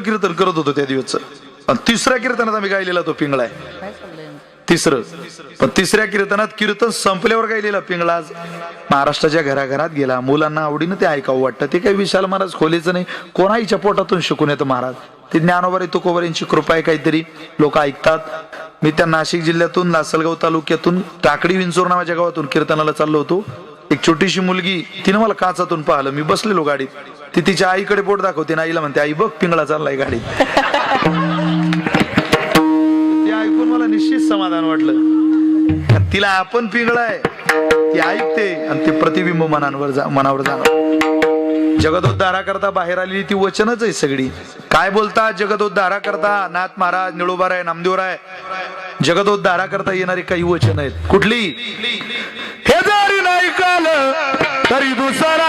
कीर्तन करत होतो त्या दिवसचं. आणि तिसऱ्या कीर्तनात आम्ही गायलेला तो पिंगळा आहे. तिसरं. पण तिसऱ्या कीर्तनात कीर्तन संपल्यावर गायलेला पिंगळा आज महाराष्ट्राच्या घराघरात गेला. मुलांना आवडीनं ते ऐकावं वाटतं. ते काही विशाल महाराज खोलीचं नाही. कोण आईच्या पोटातून शिकून येतं महाराज. ते ज्ञानोबारी तुकोबार यांची कृपा आहे काहीतरी. लोक ऐकतात. मी त्या नाशिक जिल्ह्यातून लासलगाव तालुक्यातून टाकडी विंचोर नावाच्या गावातून कीर्तनाला चाललो होतो. एक छोटीशी मुलगी तिनं मला काचातून पाहिलं. मी बसलेलो गाडीत. ती तिच्या आईकडे बोट दाखवते ना आईला म्हणते आई बघ पिंगळा चाललाय गाडीत. ते ऐकून मला निश्चित समाधान वाटलं. तिला आपण पिंगळाय ती ऐकते आणि ते प्रतिबिंब मनांवर जा मनावर जाणं जगदोद्धारा करता बाहेर आलेली ती वचनच आहे सगळी. काय बोलतात जगदोद्धारा करता नाथ महाराज निळोबाराय नामदेवराय. जगदोद्धारा करता येणारी काही वचन आहेत. कुठली? हे जरी नाही काल तरी दुसरा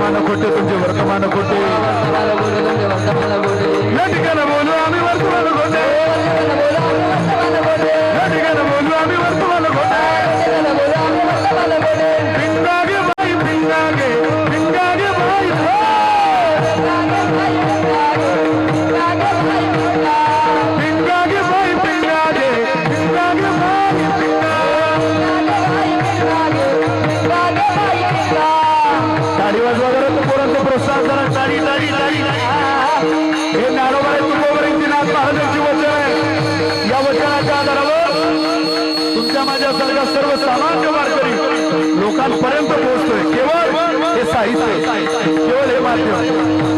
వర్తమాన కొట్టి కొంచెం వర్తమాన కొట్టి. నటికన బోలు వర్తమాన వర్తమాన हे ज्ञानोबाई तुकोबरींची नाथ महाराजांची वचन आहे. या वचनाच्या आधारावर तुमच्या माझ्यासारख्या सर्व सामान्य वारकरी लोकांपर्यंत पोहोचतोय. केवळ हे साहित्य केवळ हे माध्यम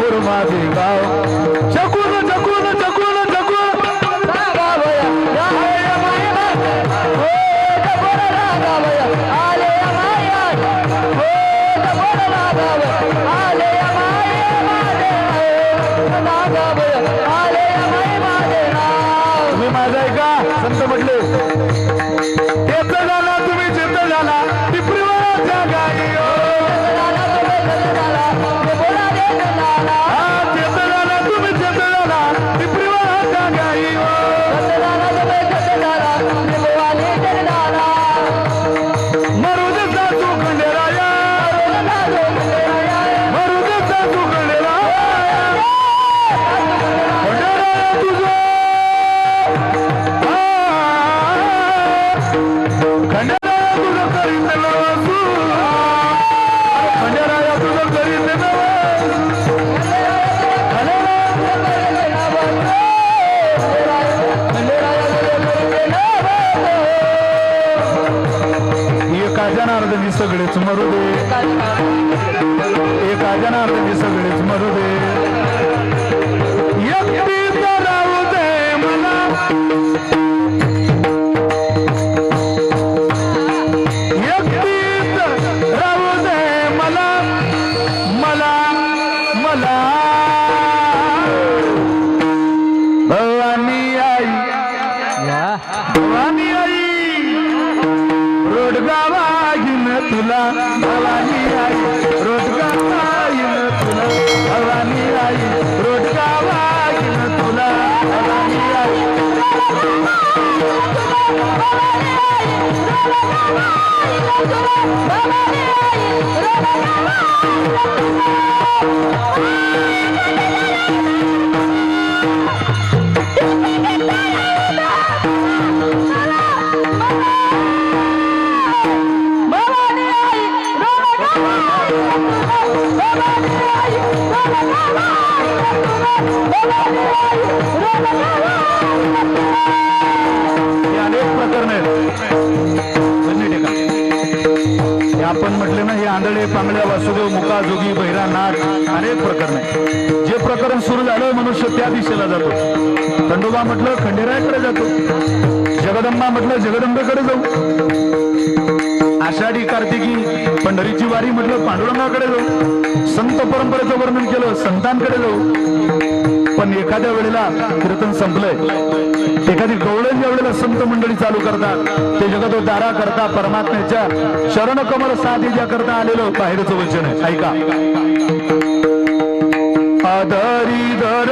ஒரு மாதிரி मला भवानी आई. भवानी आई. रोडगावा घेऊन तुला भवानी हे अनेक आपण म्हटलं ना हे आंधळे पांगड्या वासुदेव मुका जोगी बहिरा नाट अनेक प्रकरण आहे. जे प्रकरण सुरू झालं मनुष्य त्या दिशेला जातो. खंडोबा म्हटलं खंडेरायाकडे जातो. जगदंबा म्हटलं जगदंबेकडे जाऊ. आषाढी कार्तिकी पंढरीची वारी म्हटलं पांडुरंगाकडे जाऊ. संत परंपरेचं वर्णन केलं संतांकडे जाऊ. पण एखाद्या वेळेला कीर्तन संपलंय. एखादी गवळण ज्या वेळेला संत मंडळी चालू करतात ते जगतो दारा करता परमात्म्याच्या शरण कमल साधी करता आलेलं बाहेरचं वचन आहे. ऐका. आदरी दर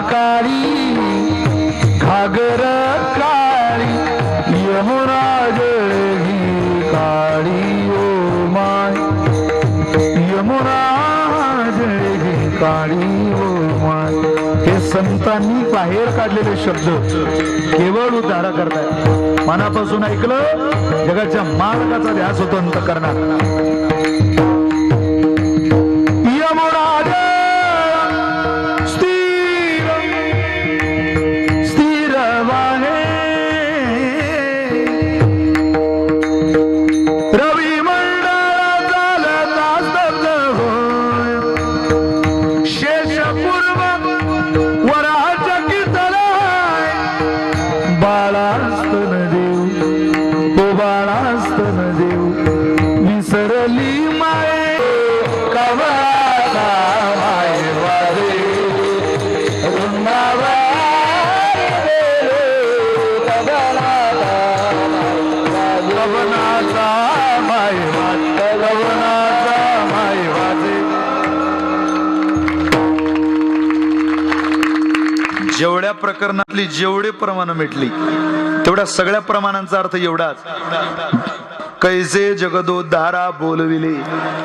काळी घागर काळी यमुना जळगी काळी ओ माय. यमुना जळगी काळी ओ माय. हे संतांनी बाहेर काढलेले शब्द केवळ उद्धारा करताय मनापासून ऐकलं जगाच्या मार्गाचा ध्यास होतो अंत करणार दर्शन देऊ. विसरली माये माय वारे. माय वाट माय वाजे जेवढ्या प्रकरणातली जेवढे प्रमाण मिटली तेवढ्या सगळ्या प्रमाणांचा अर्थ एवढाच. कैसे जगदोद्धारा बोलविले?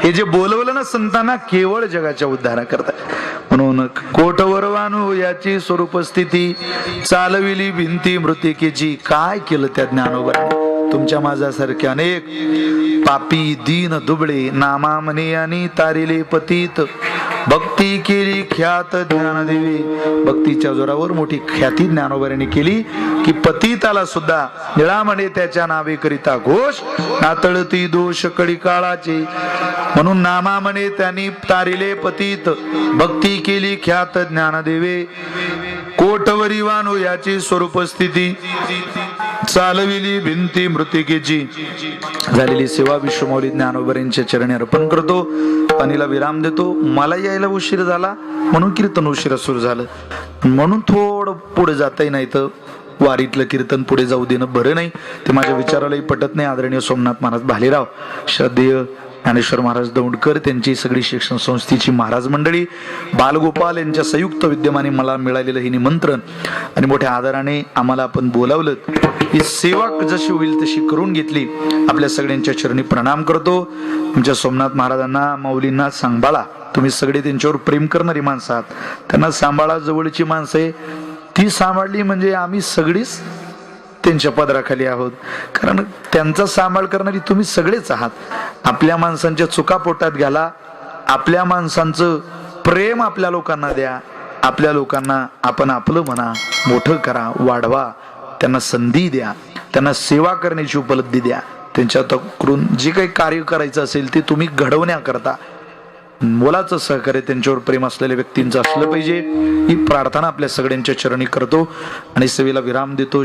हे जे बोलवलं ना संतांना केवळ जगाच्या उद्धारा करतात म्हणून कोटवरवानू याची स्वरूप स्थिती चालविली भिंती मृतिकेची. काय केलं त्या ज्ञानोबराने? तुमच्या माझ्यासारखे अनेक पापी दीन दुबळे नामामने आणि तारिले पतीत भक्ती केली ख्यात ज्ञानदेवी भक्तीच्या जोरावर मोठी ख्याती ज्ञानोबऱ्याने केली की पतिताला सुद्धा निळामणे त्याच्या नावे करिता घोष नातळती दोष कडी काळाचे म्हणून नामा म्हणे त्यांनी तारिले पतीत. भक्ती केली ख्यात ज्ञानदेवे कोटवरी वानो याची स्वरूप स्थिती चालविली भिंती मृतिकेची. झालेली सेवा विश्वमौली ज्ञानोबरींच्या चरणी अर्पण करतो. अनिला विराम देतो. मला यायला उशीर झाला. म्हणून कीर्तन उशिरा सुरू झालं. म्हणून थोडं पुढे जाताही नाही तर वारीतलं कीर्तन पुढे जाऊ देणं बरं नाही. ते माझ्या विचारालाही पटत नाही. आदरणीय सोमनाथ महाराज भालेराव श्रद्धेय ज्ञानेश्वर महाराज दौंडकर त्यांची सगळी शिक्षण संस्थेची महाराज मंडळी बालगोपाल यांच्या संयुक्त विद्यमाने मला मिळालेलं हे निमंत्रण आणि मोठ्या आदराने आम्हाला आपण बोलावलं. ही सेवा जशी होईल तशी करून घेतली. आपल्या सगळ्यांच्या चरणी प्रणाम करतो. आमच्या सोमनाथ महाराजांना माऊलींना सांभाळा. तुम्ही सगळे त्यांच्यावर प्रेम करणारी माणसं आहात. त्यांना सांभाळा जवळची माणसं आहे. ती सांभाळली म्हणजे आम्ही सगळीच त्यांच्या पदराखाली आहोत. कारण त्यांचा सांभाळ करणारी तुम्ही सगळेच आहात. आपल्या माणसांच्या चुका पोटात घाला. आपल्या माणसांचं प्रेम आपल्या लोकांना द्या. आपल्या लोकांना आपण आपलं म्हणा मोठं करा वाढवा. त्यांना संधी द्या. त्यांना सेवा करण्याची उपलब्धी द्या. त्यांच्याकडून जे काही कार्य करायचं असेल ते तुम्ही घडवण्याकरता मुलाचं सहकार्य त्यांच्यावर प्रेम असलेल्या व्यक्तींचं असलं पाहिजे. ही प्रार्थना आपल्या सगळ्यांच्या चरणी करतो आणि सेवेला विराम देतो.